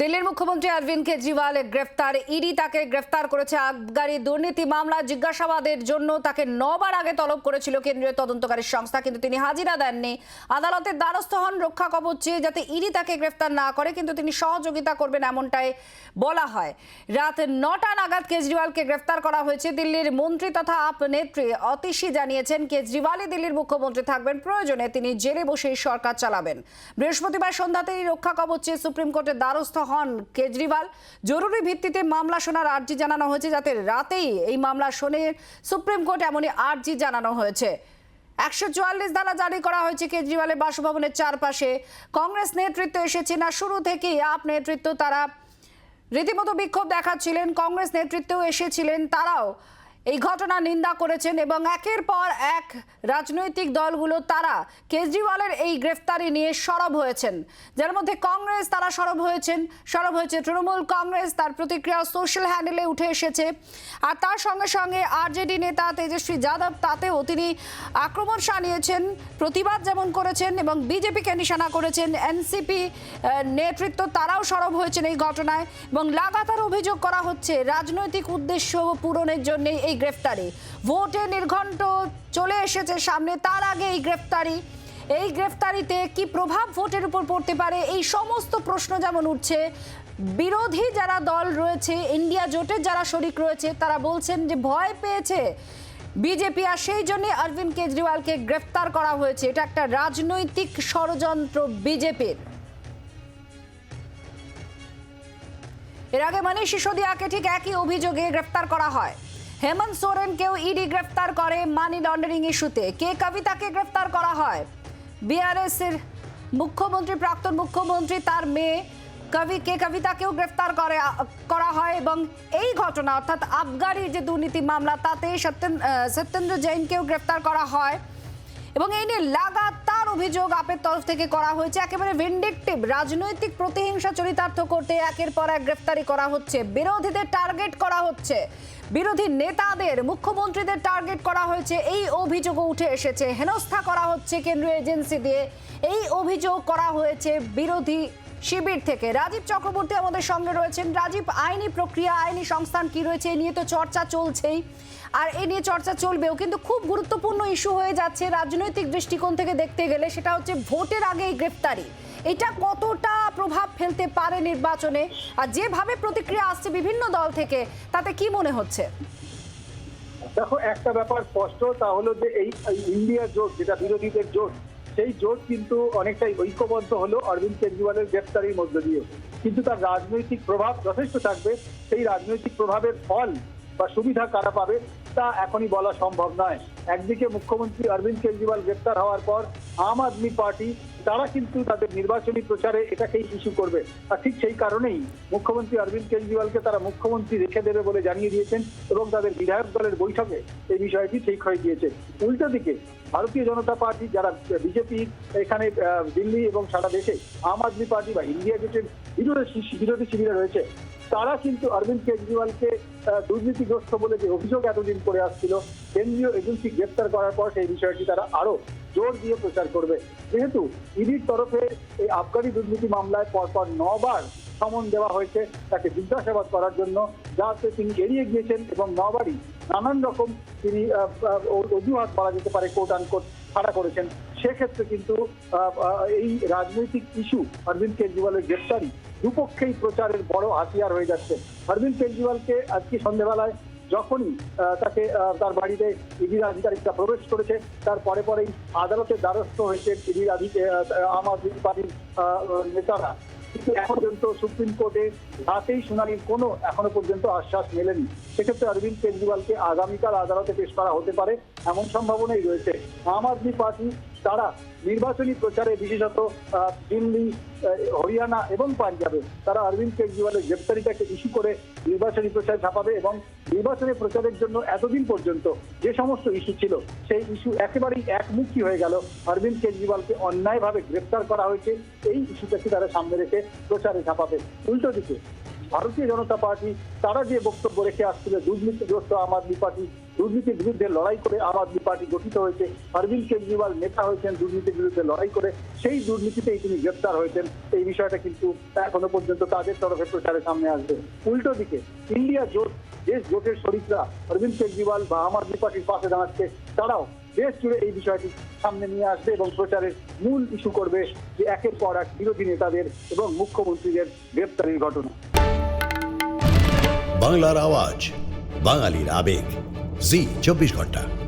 দিল্লির মুখ্যমন্ত্রী অরবিন্দ কেজরিওয়াল গ্রেফতার, ইডি তাকে গ্রেফতার করেছে আবগারি দুর্নীতি মামলা, জিজ্ঞাসাবাদের জন্য তাকে নবার আগে তলব করেছিল কেন্দ্রীয় তদন্তকারী সংস্থা, কিন্তু তিনি হাজিরা দেননি। আদালতের দ্বারস্থ হন রক্ষা কবচ চেয়ে যাতে ইডি তাকে গ্রেফতার না করে, কিন্তু তিনি সহযোগিতা করবেন এমনটাই বলা হয়। রাত নটা নাগাদ কেজরিওয়ালকে গ্রেফতার করা হয়েছে দিল্লির মন্ত্রী তথা আপ নেত্রী অতিশী জানিয়েছেন, কেজরিওয়ালই দিল্লির মুখ্যমন্ত্রী থাকবেন, প্রয়োজনে তিনি জেলে বসেই সরকার চালাবেন। বৃহস্পতিবার সন্ধ্যাতেই রক্ষা কবচ চেয়ে সুপ্রিম কোর্টের দ্বারস্থ হন কেজরিওয়াল। জরুরি ভিত্তিতে মামলা শোনার আর্জি জানানো হয়েছে, যাতে রাতেই এই মামলা শোনে সুপ্রিম কোর্ট এমনই আর্জি জানানো হয়েছে। একশো চুয়াল্লিশ ধারা জারি করা হয়েছে কেজরিওয়ালের বাসভবনের চারপাশে। কংগ্রেস নেতৃত্ব এসেছে না শুরু থেকেই আপ নেতৃত্ব তারা। রীতিমতো বিক্ষোভ দেখাচ্ছিলেন, কংগ্রেস নেতৃত্বেও এসেছিলেন, তারাও এই ঘটনা নিন্দা করেছেন এবং একের পর এক রাজনৈতিক দলগুলো তারা কেজরিওয়ালের এই গ্রেফতারি নিয়ে সরব হয়েছেন। যার মধ্যে কংগ্রেস তারা সরব হয়েছেন। সরব হয়েছে তৃণমূল কংগ্রেস, তার প্রতিক্রিয়া সোশ্যাল হ্যান্ডেলে উঠে এসেছে। আর তার সঙ্গে সঙ্গে আরজেডি নেতা তেজস্বী যাদব, তাতেও তিনি আক্রমণ সানিয়েছেন প্রতিবাদ যেমন করেছেন এবং বিজেপিকে নিশানা করেছেন। এনসিপি নেতৃত্ব তারাও সরব হয়েছেন এই ঘটনায় এবং লাগাতার অভিযোগ করা হচ্ছে, রাজনৈতিক উদ্দেশ্য পূরণের জন্য এই গ্রেফতারি। ভোটে নির্ঘণ্ট চলে এসেছে সামনে, তার আগে এই গ্রেফতারি। এই গ্রেফতারিতে কি প্রভাব ভোটের উপর পড়তে পারে? এই সমস্ত প্রশ্ন যেমন উঠছে, বিরোধী যারা দল রয়েছে, ইন্ডিয়া জোটের যারা শরিক রয়েছে, তারা বলছেন যে ভয় পেয়েছে বিজেপি, আর সেই জন্য অরবিন্দ কেজরিওয়ালকে গ্রেফতার করা হয়েছে। এটা একটা রাজনৈতিক ষড়যন্ত্র বিজেপির। এর আগে মনীষ সিসোদিয়াকে ঠিক একই অভিযোগে গ্রেফতার করা হয়। হেমন্ত সোরেনকেও ইডি গ্রেফতার করে মানি লন্ডারিং ইস্যুতে। কে কবিতাকে গ্রেফতার করা হয়? বিআরএস এর মুখ্যমন্ত্রী, প্রাক্তন মুখ্যমন্ত্রী তার মেয়ে কবি, কে কবিতাকেও গ্রেফতার করে করা হয় এবং এই ঘটনা, অর্থাৎ আবগারি যে দুর্নীতি মামলা, তাতে সত্যেন সত্যেন্দ্র জৈনকেও গ্রেফতার করা হয়। এবং এই নিয়ে লাগাতার অভিযোগ আপের তরফ থেকে করা হয়েছে। একেবারে ভিন্ডিকটিভ রাজনৈতিক প্রতিহিংসা চরিতার্থ করতে একের পর এক গ্রেফতারি করা হচ্ছে। বিরোধীদের টার্গেট করা হচ্ছে। বিরোধী নেতাদের, মুখ্যমন্ত্রীদের টার্গেট করা হয়েছে। এই অভিযোগও উঠে এসেছে। হেনস্থা করা হচ্ছে কেন্দ্রীয় এজেন্সি দিয়ে। এই অভিযোগ করা হয়েছে বিরোধী শিবির থেকে। রাজীব চক্রবর্তী আমাদের সঙ্গে রয়েছেন। রাজীব, আইনি প্রক্রিয়া, আইনি সংস্থান কি রয়েছে? এ নিয়ে তো চর্চা চলছেই। আর এ নিয়ে চর্চা চলবেও, কিন্তু খুব গুরুত্বপূর্ণ ইস্যু হয়ে যাচ্ছে রাজনৈতিক দৃষ্টিকোণ থেকে দেখতে গেলে, সেটা হচ্ছে ভোটের আগে এই গ্রেফতারি। এটা কতটা প্রভাব ফেলতে পারে নির্বাচনে? আর যেভাবে প্রতিক্রিয়া আসছে বিভিন্ন দল থেকে, তাতে কি মনে হচ্ছে? দেখো, একটা ব্যাপার স্পষ্ট, তা হলো যে এই এই ইন্ডিয়া জোট, যেটা বিরোধীদের জোট সেই জোট কিন্তু অনেকটাই ঐক্যবদ্ধ হলো অরবিন্দ কেজরিওয়ালের গ্রেফতারির মধ্য দিয়ে। কিন্তু তার রাজনৈতিক প্রভাব যথেষ্ট থাকবে। সেই রাজনৈতিক প্রভাবের ফল বা সুবিধা কারা পাবে, তা এখনই বলা সম্ভব নয়। একদিকে মুখ্যমন্ত্রী অরবিন্দ কেজরিওয়াল গ্রেপ্তার হওয়ার পর আম আদমি পার্টি, তারা কিন্তু তাদের নির্বাচনী প্রচারে এটাকেই ইস্যু করবে। আর ঠিক সেই কারণেই মুখ্যমন্ত্রী অরবিন্দ কেজরিওয়ালকে তারা মুখ্যমন্ত্রী রেখে দেবে বলে জানিয়ে দিয়েছেন এবং তাদের বিধায়ক দলের বৈঠকে এই বিষয়টি ঠিক হয়ে গিয়েছে। উল্টো দিকে ভারতীয় জনতা পার্টি, যারা বিজেপি, এখানে দিল্লি এবং সারা দেশে আম আদমি পার্টি বা ইন্ডিয়া জোটের বিরোধী বিরোধী শিবিরে রয়েছে। তারা কিন্তু অরবিন্দ কেজরিওয়ালকে দুর্নীতিগ্রস্ত বলে যে অভিযোগ এতদিন করে আসছিল, কেন্দ্রীয় এজেন্সি গ্রেপ্তার করার পর সেই বিষয়টি তারা আরও জোর দিয়ে প্রচার করবে। যেহেতু ইডির তরফে এই আবগারি দুর্নীতি মামলায় পরপর নবার সমন দেওয়া হয়েছে তাকে জিজ্ঞাসাবাদ করার জন্য, যাতে তিনি এড়িয়ে গিয়েছেন এবং নবারই নানান রকম তিনি অজুহাত বলা যেতে পারে কোর্ট আনকোর্ট ছাড়া করেছেন। সেক্ষেত্রে কিন্তু এই রাজনৈতিক ইস্যু অরবিন্দ কেজরিওয়ালের গ্রেপ্তারি দুপক্ষেই প্রচারের বড় হাতিয়ার হয়ে যাচ্ছে। অরবিন্দ কেজরিওয়ালকে আজকে সন্ধ্যেবেলায় যখনই তাকে তার বাড়িতে ইডির আধিকারিকরা প্রবেশ করেছে, তার পরে পরেই আদালতের দ্বারস্থ হয়েছে ইডির আম আদমি পার্টির নেতারা। কিন্তু এখন পর্যন্ত সুপ্রিম কোর্টে রাতেই শুনানির কোনো এখনও পর্যন্ত আশ্বাস মেলেনি। সেক্ষেত্রে অরবিন্দ কেজরিওয়ালকে আগামীকাল আদালতে পেশ করা হতে পারে, এমন সম্ভাবনাই রয়েছে। আম আদমি পার্টি তারা নির্বাচনী প্রচারে বিশেষত দিল্লি হরিয়ানা এবং পাঞ্জাবে তারা অরবিন্দ কেজরিওয়ালের গ্রেপ্তারিটাকে ইস্যু করে নির্বাচনী প্রচার ছাপাবে এবং নির্বাচনী প্রচারের জন্য এতদিন পর্যন্ত যে সমস্ত ইস্যু ছিল, সেই ইস্যু একেবারেই একমুখী হয়ে গেল। অরবিন্দ কেজরিওয়ালকে অন্যায়ভাবে গ্রেপ্তার করা হয়েছে, এই ইস্যুটাকে তারা সামনে রেখে প্রচারে ছাপাবে। উল্টো দিকে, ভারতীয় জনতা পার্টি, তারা যে বক্তব্য রেখে আসছিল, দুর্নীতিগ্রস্ত আম আদমি পার্টি দুর্নীতির বিরুদ্ধে লড়াই করে আম আদমি পার্টি গঠিত হয়েছে। অরবিন্দ কেজরিওয়াল নেতা হয়েছেন, দুর্নীতির বিরুদ্ধে লড়াই করে। সেই দুর্নীতিতেই তিনি গ্রেপ্তার হয়েছেন। এই বিষয়টা কিন্তু এখনও পর্যন্ত তাদের তরফে প্রচারের সামনে আসবে। উল্টো দিকে, ইন্ডিয়া জোট, দেশ জোটের শরিকরা অরবিন্দ কেজরিওয়াল বা আম আদমি পার্টির পাশে দাঁড়াচ্ছে, তারাও দেশ জুড়ে এই বিষয়টি সামনে নিয়ে আসবে এবং প্রচারের মূল ইস্যু করবে যে একের পর এক বিরোধী নেতাদের এবং মুখ্যমন্ত্রীদের গ্রেপ্তারির ঘটনা। বাংলার আওয়াজ, বাঙালির আবেগ। জি চব্বিশ ঘণ্টা।